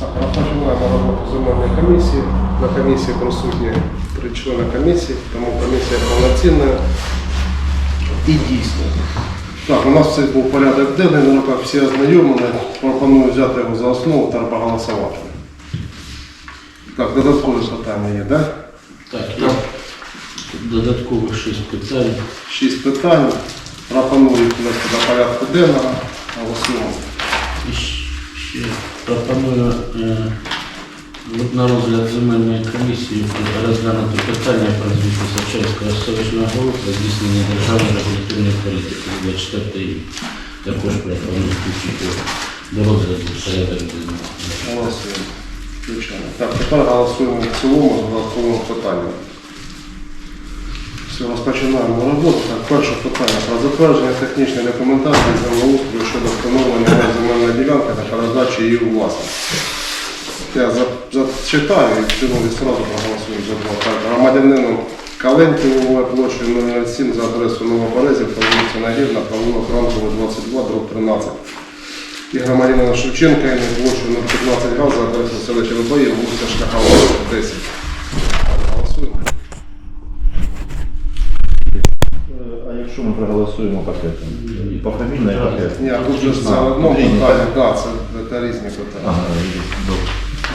Так, розпочинаємо роботу земельної комісії. На комісії присутні три члени комісії, тому комісія повноцінна і дійсна. Так, у нас це був порядок денний, ну так всі ознайомлені. Пропоную взяти його за основу та проголосувати. Так, додаткові питання є, так? Так, є тут додаткових шість питань. Шість питань. Пропоную їх внести до порядку денного. Голосуємо. Ще пропоную е, на розгляд земельної комісії розглянути питання про звіт Сачевського селищного голови про здійснення державної регуляторної політики 24 рік. Також пропоную включити до розгляду порядок. Включаємо. Так, тепер голосуємо в цілому з додатковим питанням. Розпочинаємо роботу. Так, перше питання про затвердження технічної документації землеустрою щодо встановлення земельної ділянки та передачі її у власність. Я зачитаю і в цілому відразу проголосуємо за два. Так, громадянину Калентіву площею 007 за адресою Новоберезів по вулиці Нагірна, провулок Ранково 22, дроб 13. І громадянина Шевченка і площею 015 га за адресою селища Либоїв, вулиця Шляхова 10. Голосуємо. А якщо ми проголосуємо пакетом? Пофамільно і пакет? Ні, а тут же ж це А, одно різні, питання, так? да, це, це різні питання. Ага, добре.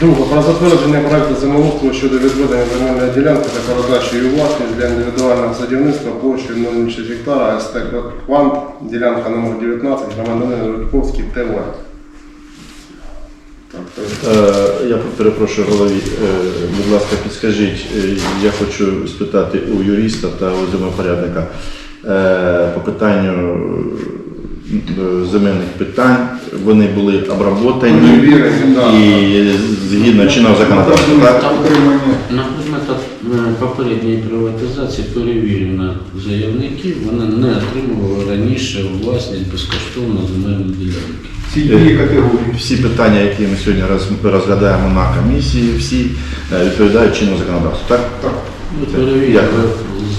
Друге, про затвердження проекту землеустрою щодо відведення земельної ділянки та передачі її у власність для індивідуального садівництва площею 0,6 гектара СТ Квант, ділянка номер 19, громадянин Рудковський ТВ. Так, то є. Е, Я перепрошую голові, е, будь ласка, підскажіть, е, я хочу спитати у юриста та у землепорядника по питанню е, земельних питань. Вони були обработані і згідно чинного законодавства. так? Там на предмет е, попередньої приватизації перевірено заявників, вони не отримували раніше у власність безкоштовно земельні ділянки. Категорії. Всі питання, які ми сьогодні розглядаємо на комісії, всі е, відповідають чинному законодавству. Так? Так. Ми перевірили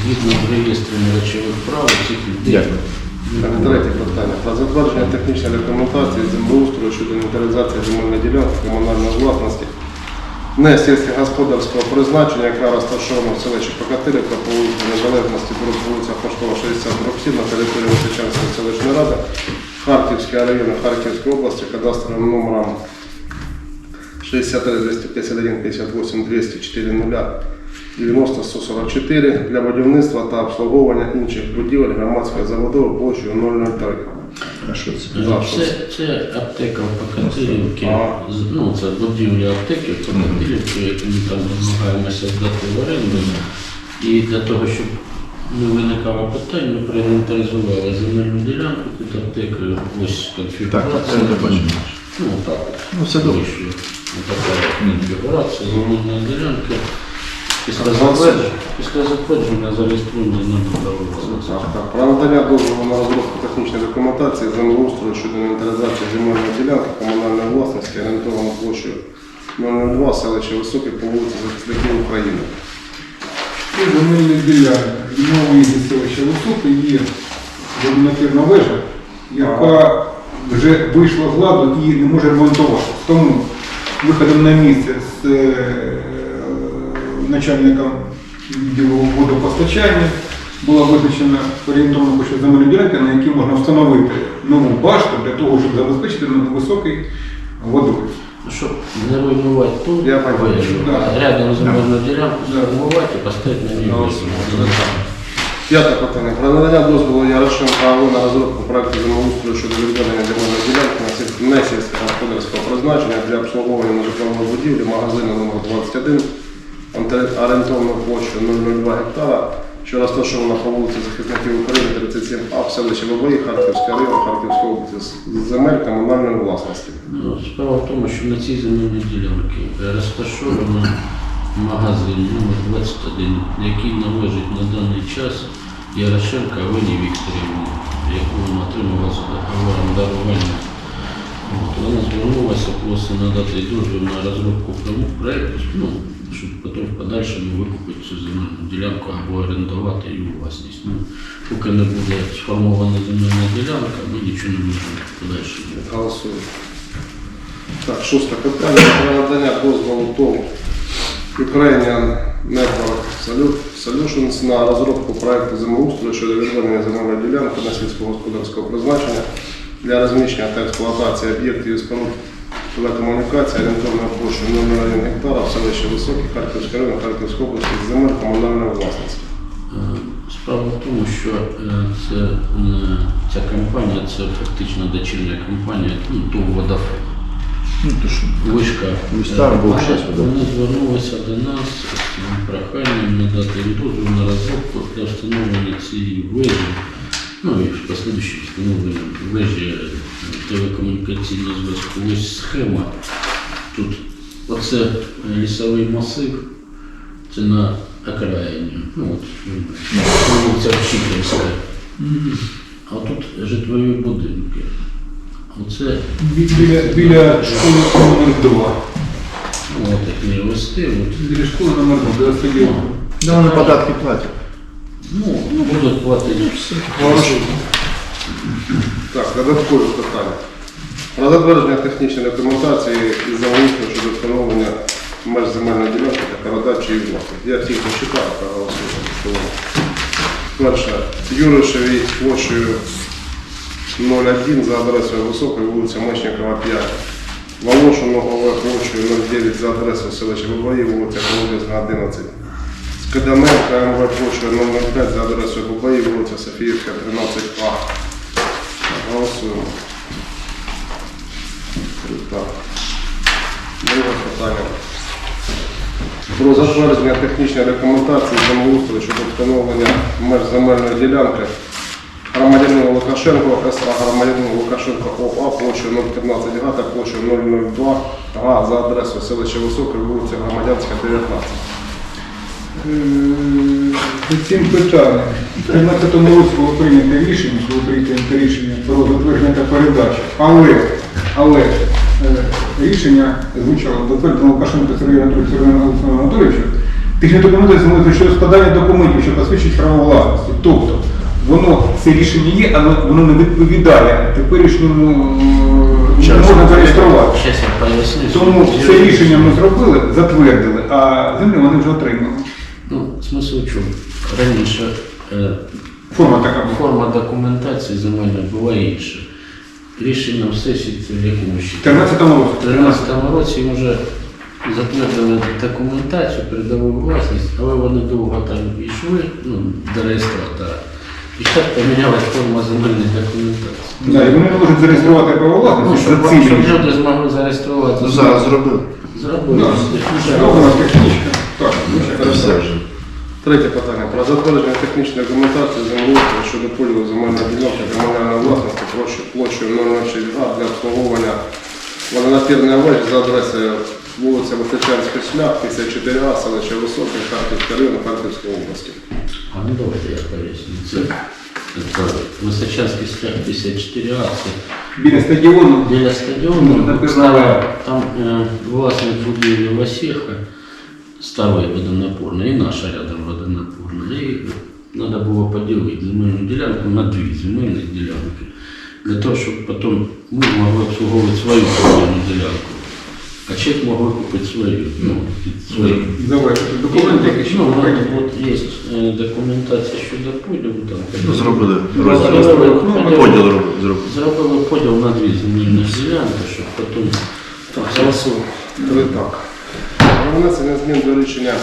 згідно з реєстрами речових прав цих людей. Дякую. Третє питання. Про затвердження технічної документації землеустрою щодо інвентаризації земельної ділянки комунальної власності не сільськогосподарського призначення, яка розташована в селищі Покатилівка по вулиці Незалежності, вулиця Поштова, 60 7 на території Височанської селищної ради, Харківський район Харківської області, кадастровим номером 63 251 58 204 0 90 144 для будівництва та обслуговування інших будівель громадської забудови площею 003. А що це? Да, що Це, це аптека в Покатилівці, Ага. з- ну це будівля аптеки в Покатилівці, яку ми там намагаємося здати в оренду. І для того, щоб не виникало питань, ми проінвентаризували земельну ділянку під аптекою, ось Так, конфігурація. це я. Ну так. Ну, все добре. Вийшло. Ось така конфігурація земельної ділянки. Після затвердження, після затвердження зареєструємо на. Про надання дозволу на розробку технічної документації землеустрою щодо інвентаризації земельної ділянки комунальної власності орієнтовано площею 002 селище Високе по вулиці Захисників України. Це земельні ділянки. Нової селища Високе є водонапірна вежа, яка вже вийшла з ладу і не може ремонтуватися. Тому виходом на місце з начальником відділу водопостачання була визначена орієнтовна площа земельної ділянки, на якій можна встановити нову башту для того, щоб забезпечити високий водою. Ну, Щоб не руйнувати ту, Я понял. вежу, Да. а рядом земельну ділянку Да. сформувати і поставити на ній висновку. П'яте питання. Про надання дозволу Ярошенко АО на розробку проекту землеустрою щодо відведення земельної ділянки на сіль- не сільськогосподарського призначення для обслуговування нежитлової будівлі магазину номер 21 орієнтовною площею 002 гектара, що розташована по вулиці Захисників України 37А в селищі Бабої, Харківський район, Харківської області з земель комунальної власності. Ну, справа в тому, що на цій земельній ділянці розташовано магазин номер 21, який належить на даний час Ярошенка Олені Вікторівні, яку вона отримала з договором дарування. Вона звернулася, просить надати дозвіл на розробку проєкту, ну, щоб потім в подальшому викупити цю земельну ділянку або орендувати її у власність. Ну, поки не буде сформована земельна ділянка, ми нічого не можемо подальше. Голосуємо. Так, шосте питання про надання дозволу ТОВ Ukrainian Network Solu- Solutions на розробку проекту землеустрою щодо відведення земельної ділянки на сільськогосподарського призначення для розміщення та експлуатації об'єктів і споруд телекомунікації орієнтовною площею 0,1 гектара в селищі Високі Харківської району Харківської області з земель комунальної власності. Е, Справа в тому, що е, це, е, ця компанія це фактично дочірня компанія ну, ТОВ Водофон. Ну, то що, Вишка. Був Вони- Вони звернулися до нас з проханням надати їм дозвіл на розробку для встановлення цієї вежі, ну і в послідуючи встановлення вежі е, телекомунікаційного зв'язку. Ось схема. Тут оце лісовий масив, це на окраїні. Ну, от, вулиця Вчительська. А тут житлові будинки. Оце Бі- Біля, біля школи номер 2. ну, от як не вести. От, Біля школи номер 2, де стадіон. Да, вони податки платять. Ну, ну, будуть платити. Хорошо. Так, додаткові питання. Про затвердження технічної документації із замовлення щодо встановлення меж земельної ділянки та передачі її власності. Я всіх не читаю, проголосую. Перше. Юришевій площею 01 за адресою Високої, вулиця Мечникова, 5. Волошину ОВ площею 09 за адресою селища Бабаї, вулиця Колодязна, 11. Скиданенка МВ площею 005 за адресою Бабаї, вулиця Софіївська, 13А. Голосуємо. Друге питання. Про затвердження технічної документації землеустрою щодо встановлення меж земельної ділянки громадянину Лукашенко СА громадянину Лукашенко ОА площею 015 га та площею 002 га за адресою селища Високе, вулиця Громадянська, 19. Е, цим питанням. В 13 році було прийнято рішення, було прийнято рішення про затвердження та передачу. Але, але е, рішення звучало затверджено Лукашенко Сергію Сергію Олександру Анатолійовичу технічна документація землеустрою щодо складання документів, що посвідчують право власності. Тобто воно це рішення є, але воно не відповідає теперішньому е, не можна зареєструвати. Тому це рішення ми зробили, затвердили, а землю вони вже отримали. Ну, смисл в чому? Раніше е, Форма така була. форма документації земельної була інша. Рішенням сесії це в В ще? 13 році. У 2013 році вже затвердили документацію, передали власність, але вони довго там йшли ну, до реєстратора. І так помінялась форма земельної документації. Да, і вони можуть зареєструвати право Ну, власності щоб, за цим щоб рішенням. люди змогли зареєструвати. Ну, зараз зробили. Зробили. Да, Вже Зроблена технічка. Так, Це все вже. Третє питання. Про затвердження технічної документації землеустрою щодо поділу земельної ділянки комунальної власності площею площею 006 га для обслуговування водонапірної вежі за адресою вулиця Височанський шлях, 54А, селище Високе, Харківський район, Харківської області. А ну давайте я поясню. Це, це Височанський шлях 54А, це Біля стадіону. біля Ну, стадіону. напевно, Стара, там е, власник будівлі Васіха, старий водонапорний, і наша рядом водонапорна. І треба було поділити земельну ділянку на дві земельні ділянки. Для того, щоб потім ми могли обслуговувати свою земельну ділянку. А чек могли купити свою, ну, свою. Завершити документи, які ще Ну, ну, от є е, документація щодо поділу. Там, Ну, зробили розділ. ну, Поділ робили. зробили. Зробили поділ на дві земельні ділянки, щоб потім Так, голосуємо. Так. Про внесення змін до рішення.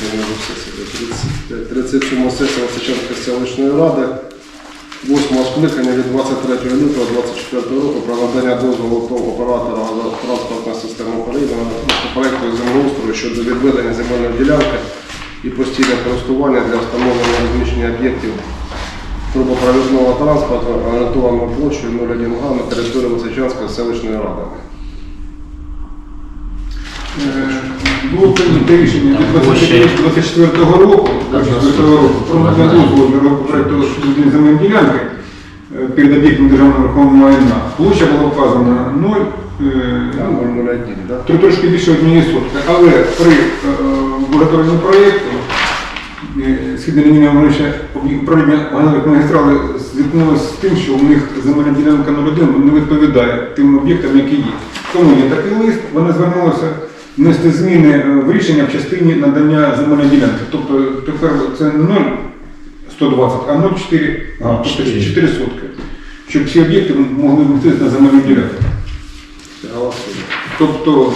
Це не до сесії. 37 сесія Височанської селищної ради. 8 скликання від 23 лютого 24 року про надання дозволу оператора газотранспортної системи України на проекту землеустрою щодо відведення земельної ділянки і постійне користування для встановлення розміщення об'єктів трубопровідного транспорту орієнтованого площею 01 га на території Височанської селищної ради. Е, Було прийнято рішення від 24 року, 24 року про надання дозволу проєкту земельної ділянки е, перед об'єктом державного верховного майна. Площа була вказана 0, е, ну, 001, да? Трошки більше однієї сотки. Але при е, виготовленні проєкту е, лінія Миша управління газових магістрали з зіткнулися з тим, що у них земельна ділянка 01 не відповідає тим об'єктам, які є. Тому є такий лист, вони звернулися внести зміни е, в рішення в частині надання земельної ділянки. Тобто тепер це не 0,120, а 0,4, а, тобто 4. 4 сотки. Щоб всі об'єкти могли внести на земельну ділянку. Тобто,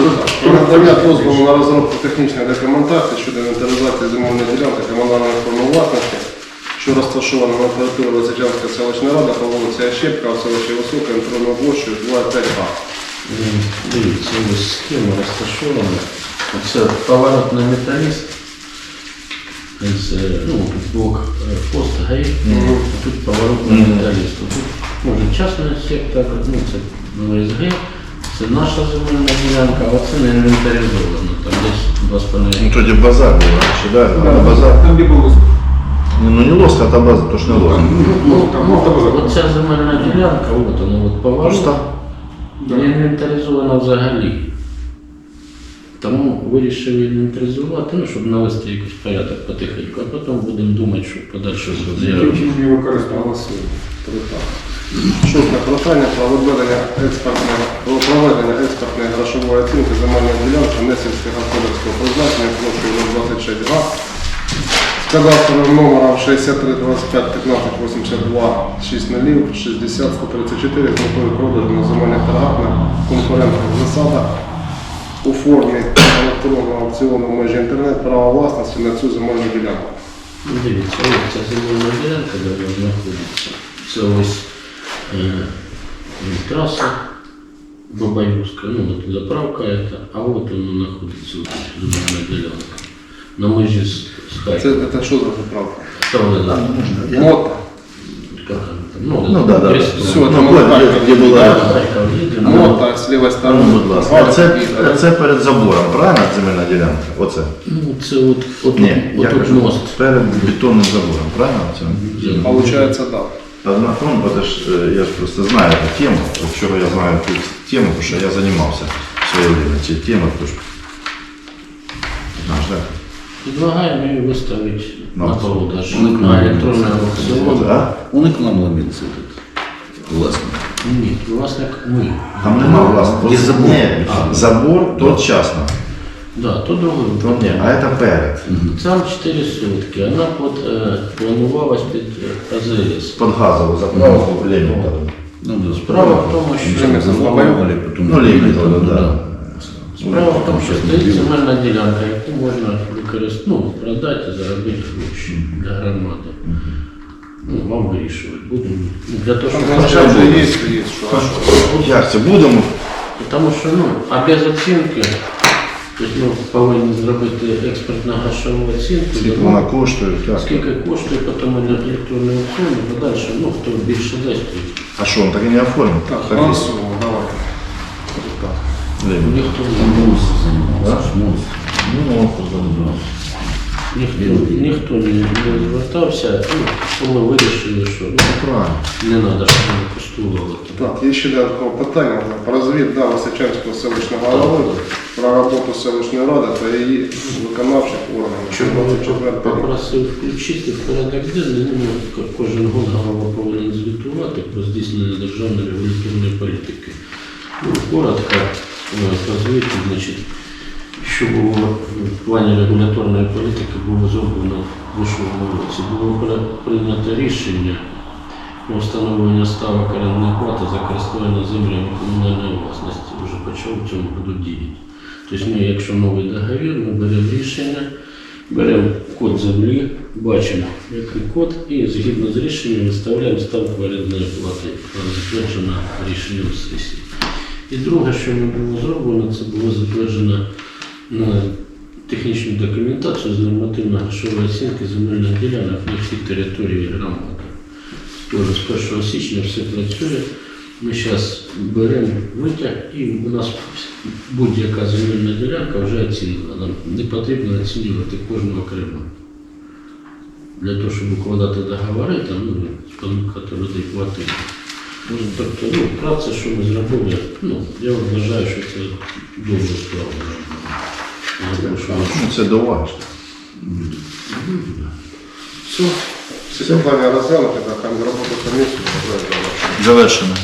надання дозволу на розробку технічної документації щодо інвентаризації земельної ділянки комунальної форми власності, що розташована на території Лисичанської селищної ради по вулиці Ощепка, в селищі Висока, інтерною площею 25 га. М, Дивіться, ось схема розташована. Це поворотний металіст. З, е, ну, блок е, пост ГАІ, тут поворотний металіст. Тут може частний сектор, ну це ОСГ, це наша земельна ділянка, а це не інвентаризовано. Там десь два з Ну, половиною. тоді базар був раніше, да? да, базар. там де було Ну, ну не лоска, а та база, то ж не лоска. ну, там автобазар. Оця земельна ділянка, от вона, от поворот. Пуста. Не інвентаризована взагалі. Тому вирішили інвентаризувати, ну, щоб навести якийсь порядок потихеньку, а потім будемо думати, що подальше зробити. Яким чином його використовувати? Голосуємо. Три так. Прохання про про проведення грошової оцінки земельної ділянки несільськогосподарського призначення площею 026 га з кадастровим номером 63 25 15 82 60 134 з метою продажу на земельних торгах на конкурентних засадах у формі електронного аукціону в межі інтернет права власності на цю земельну ділянку. Дивіться, ось ця земельна ділянка, де вона знаходиться. Це ось е, траса Бабаюська, ну от заправка это, а от вона знаходиться, от земельна ділянка. На межі з, з Це, Харковом. це що за заправка? Ставили, да. Мота. Как она там? Ну, Ну, да, да. Крестов. Все, Ну, там вот, Харків. где- где була- Да, Харков їде, ну, Мота з лівої сторони. Ну, будь ласка. Гарно Це, під'їхали. це перед забором, правильно земельна ділянка? Оце. Ну, це от, от, Ні, от, я тут кажу, мост. перед бетонним забором, правильно? Це? Получається, так. Одна тон, бо ж, е, я ж просто знаю цю тему. От Вчора я знаю цю тему, тому що я займався в своє время цією темою, тож знаєш, так? Предлагаємо її виставити На продаж. Ну, На електронний аукціон. А? Он и к нам ломится этот властный. Ні, власник ми. Там нема власного. Є забор. Забор то частно, Да, то другий. то ні, а це перед. Там 4 сутки. Вона під, е, планувалась під е, АЗС. Під газову заправку Лемонтова. Ну да, Справа в тому, що. Заламывали, потом... Ну, Лемонтова, Ну, да. Справа в тому, що стоїть земельна ділянка, яку можна використати, ну, продати, заробити гроші для громади. Ну, вам вирішувати. Будемо. Ну, Для того, щоб Там хоча вже б- є, є, що? Як це будемо? Тому що, ну, а без оцінки, тобто ми повинні зробити експертну грошову оцінку. Скільки вона коштує? Так. Скільки коштує потім електронний і подальше, ну, хто більше дасть. А що, він так і не оформив? Так, Так, голосуємо, давайте. Так. Ніхто не шмус. Ну, Ніхто, ніхто не, не звертався, ну, ми вирішили, що ну, правильно. не треба, щоб ми постулювали. Так, є ще додаткове питання про звіт да, Височанського селищного голови про роботу селищної ради та її виконавчих органів. Я 24 рік. попросив включити в порядок денний, ну, ко- кожен год голова повинен звітувати про здійснення державної регуляторної політики. Ну, коротко е, по звіту, значить, що в плані регуляторної політики було зроблено в минулому році. Було прийнято рішення про встановлення ставок орендної плати за користування землями комунальної власності. Вже почав в цьому году діяти. Тобто ми, якщо новий договір, ми беремо рішення, беремо код землі, бачимо, який код, і згідно з рішенням виставляємо ставку орендної плати, яка затверджена рішенням сесії. І друге, що не було зроблено, це було затверджено на технічну документацію з нормативно-грошової оцінки земельних ділянок на всій території громади. Тоже з 1 січня все працює. Ми зараз беремо витяг і у нас будь-яка земельна ділянка вже оцінена. Не потрібно оцінювати кожну окремо. Для того, щоб укладати договори, там, ну, спонукати людей платити. Ну, Тобто, ну, праця, що ми зробили, ну, я вважаю, що це добра справа. Це доважно. Все. Все пане розглянути, там роботу комісію. Завершено.